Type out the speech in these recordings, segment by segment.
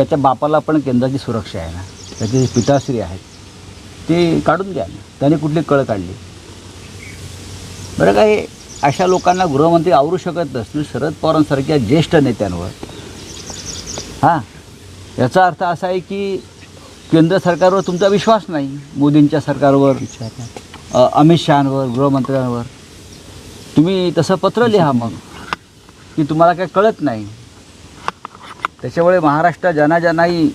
त्याच्या बापाला पण केंद्राची सुरक्षा आहे ना. त्याचे जे पिताश्री आहेत ते काढून द्या. ना त्याने कुठली कळ काढली? बरं काय अशा लोकांना गृहमंत्री आवरू शकत नसतील. शरद पवारांसारख्या ज्येष्ठ नेत्यांवर. हां याचा अर्थ असा आहे की केंद्र सरकारवर तुमचा विश्वास नाही. मोदींच्या सरकारवर अमित शहांवर गृहमंत्र्यांवर. तुम्ही तसं पत्र लिहा मग की तुम्हाला काय कळत नाही. त्याच्यामुळे महाराष्ट्र ज्यांना ज्यांनाही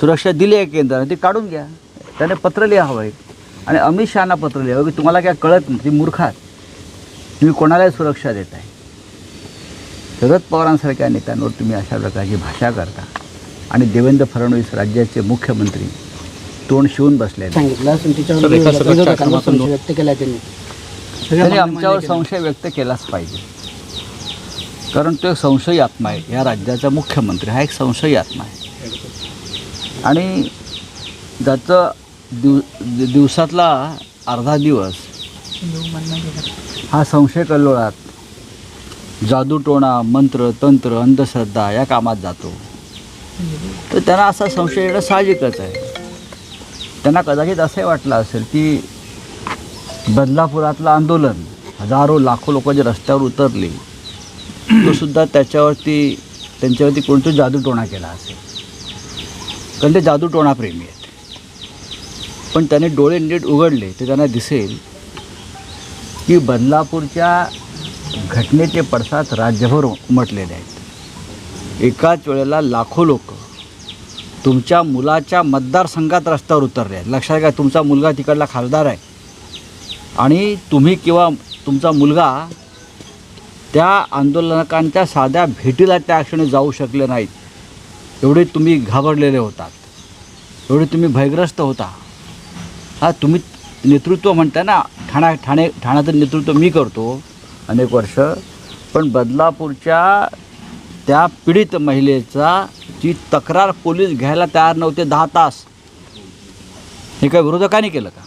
सुरक्षा दिली आहे केंद्राने ती काढून घ्या. त्याने पत्र लिहा हवं आहे आणि अमित शहाना पत्र लिहावं की तुम्हाला काय कळत नाही ती मूर्खात तुम्ही कोणालाही सुरक्षा देत आहे. शरद पवारांसारख्या नेत्यांवर तुम्ही अशा प्रकारची भाषा करता. आणि देवेंद्र फडणवीस राज्याचे मुख्यमंत्री तोंड शिवून बसले. सांगितलं. व्यक्त केला त्यांनी. आमच्यावर संशय व्यक्त केलाच पाहिजे. कारण तो एक संशयी आत्मा आहे. या राज्याचा मुख्यमंत्री हा एक संशयी आत्मा आहे. आणि ज्याचं दिव दिवसातला अर्धा दिवस हा संशय कल्लोळात जादूटोणा मंत्र तंत्र अंधश्रद्धा या कामात जातो. तर त्यांना असा संशय येणं साहजिकच आहे. त्यांना कदाचित असंही वाटलं असेल की बदलापुरातलं आंदोलन हजारो लाखो लोक जे रस्त्यावर उतरली तो सुद्धा त्याच्यावरती त्यांच्यावरती कोणतो जादूटोणा केला असेल. कारण ते जादूटोणाप्रेमी आहेत. पण त्याने डोळे नीट उघडले तर त्यांना दिसेल की बदलापूरच्या घटनेचे पडसाद राज्यभर उमटलेले आहेत. एकाच वेळेला लाखो लोक तुमच्या मुलाच्या मतदारसंघात रस्त्यावर उतरले आहेत. लक्षात घ्या तुमचा मुलगा तिकडला खासदार आहे. आणि तुम्ही किंवा तुमचा मुलगा त्या आंदोलनकांच्या साध्या भेटीला त्या क्षणी जाऊ शकले नाहीत. एवढे तुम्ही घाबरलेले होतात. एवढे तुम्ही भयग्रस्त होता. हा तुम्ही नेतृत्व म्हणता ना ठाणा ठाणे ठाण्याचं नेतृत्व मी करतो अनेक वर्ष. पण बदलापूरच्या त्या पीडित महिलेचा जी तक्रार पोलीस घ्यायला तयार नव्हते दहा तास हे काय विरोधकांनी केलं का?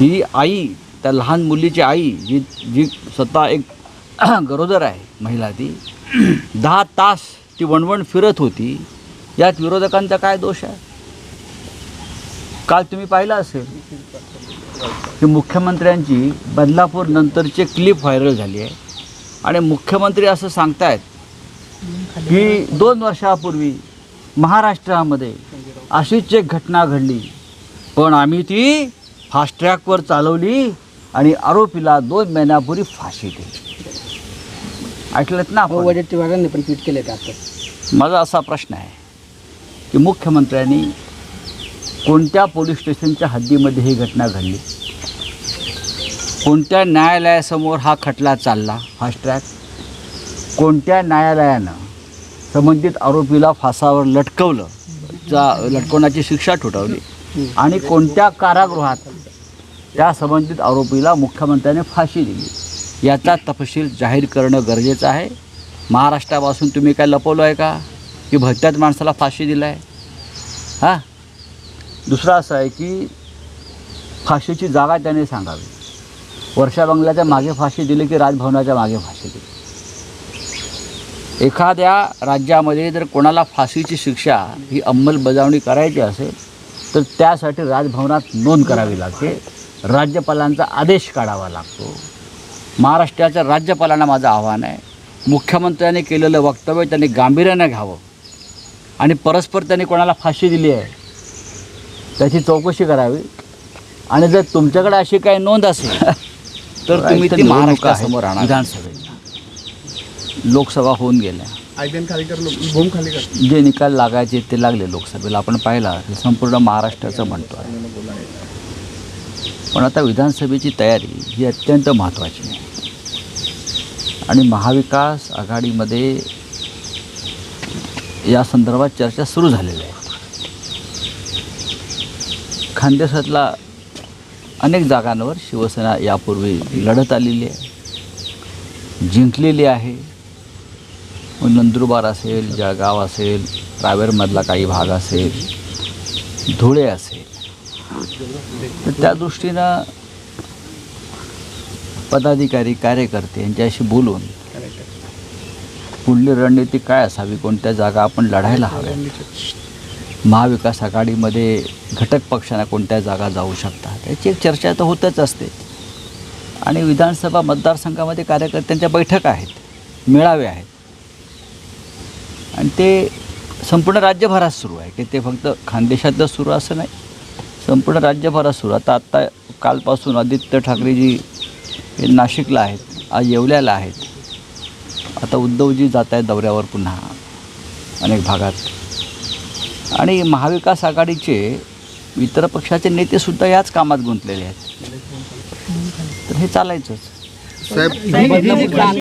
ती आई त्या लहान मुलीची आई जी जी स्वतः एक गरोदर आहे महिला ती. दहा तास ती वणवण फिरत होती. यात विरोधकांचा काय दोष आहे? काल तुम्ही पाहिलं असेल की मुख्यमंत्र्यांची बदलापूर नंतरची क्लिप व्हायरल झाली आहे. आणि मुख्यमंत्री असं सांगतायत की दोन वर्षापूर्वी महाराष्ट्रामध्ये अशीच एक घटना घडली. पण आम्ही ती फास्ट ट्रॅकवर चालवली आणि आरोपीला दोन महिन्यापूर्वी फाशी दिली. ऐकलंत ना आपण? वडेट्टीवारांनी पण ट्विट केले आता? माझा असा प्रश्न आहे की मुख्यमंत्र्यांनी कोणत्या पोलीस स्टेशनच्या हद्दीमध्ये ही घटना घडली? कोणत्या न्यायालयासमोर हा खटला चालला? फास्ट ट्रॅक कोणत्या न्यायालयानं संबंधित आरोपीला फासावर लटकवलं? चा लटकवण्याची शिक्षा ठोठावली. आणि कोणत्या कारागृहात त्या संबंधित आरोपीला मुख्यमंत्र्याने फाशी दिली? याचा तपशील जाहीर करणं गरजेचं आहे. महाराष्ट्रापासून तुम्ही काय लपवलं आहे का? की भलत्याच माणसाला फाशी दिला आहे हां? दुसरं असं आहे की फाशीची जागा त्याने सांगावी. वर्षा बंगल्याच्या मागे फाशी दिली की राजभवनाच्या मागे फाशी दिली? एखाद्या राज्यामध्ये जर कोणाला फाशीची शिक्षा ही अंमलबजावणी करायची असेल तर त्यासाठी राजभवनात नोंद करावी लागते. राज्यपालांचा आदेश काढावा लागतो. महाराष्ट्राच्या राज्यपालांना माझं आव्हान आहे. मुख्यमंत्र्यांनी केलेलं वक्तव्य त्यांनी गांभीर्यानं घ्यावं. आणि परस्पर त्यांनी कोणाला फाशी दिली आहे त्याची चौकशी करावी. आणि जर तुमच्याकडे अशी काही नोंद असेल तर तुम्ही ती महाराष्ट्रासमोर आणा विधानसभेत. लोकसभा होऊन गेल्या. आयबीएन खाली कर भूम खाली कर जे निकाल लागायचे ते लागले लोकसभेला. आपण पाहिला हे संपूर्ण महाराष्ट्राचं म्हणतो आहे. पण आता विधानसभेची तयारी ही अत्यंत महत्त्वाची आहे. आणि महाविकास आघाडीमध्ये या संदर्भात चर्चा सुरू झालेल्या आहे. खानदेशातला अनेक जागांवर शिवसेना यापूर्वी लढत आलेली आहे. जिंकलेली आहे. मग नंदुरबार असेल जळगाव असेल रावेरमधला काही भाग असेल धुळे असेल. तर त्या दृष्टीनं पदाधिकारी कार्यकर्ते यांच्याशी बोलून पुढली रणनीती काय असावी? कोणत्या जागा आपण लढायला हव्या महाविकास आघाडीमध्ये घटक पक्षांना कोणत्या जागा जाऊ शकतात? याची एक चर्चा तर होतच असते. आणि विधानसभा मतदारसंघामध्ये कार्यकर्त्यांच्या बैठक आहेत मेळावे आहेत. आणि ते संपूर्ण राज्यभरात सुरू आहे की ते फक्त खानदेशातच सुरू असं नाही. संपूर्ण राज्यभरात सुरू आता आत्ता कालपासून आदित्य ठाकरेजी हे नाशिकला आहेत आज येवल्याला आहेत. आता उद्धवजी जात आहेत दौऱ्यावर पुन्हा अनेक भागात. आणि महाविकास आघाडीचे इतर पक्षाचे नेतेसुद्धा याच कामात गुंतलेले आहेत. तर हे चालायचंच. साहेब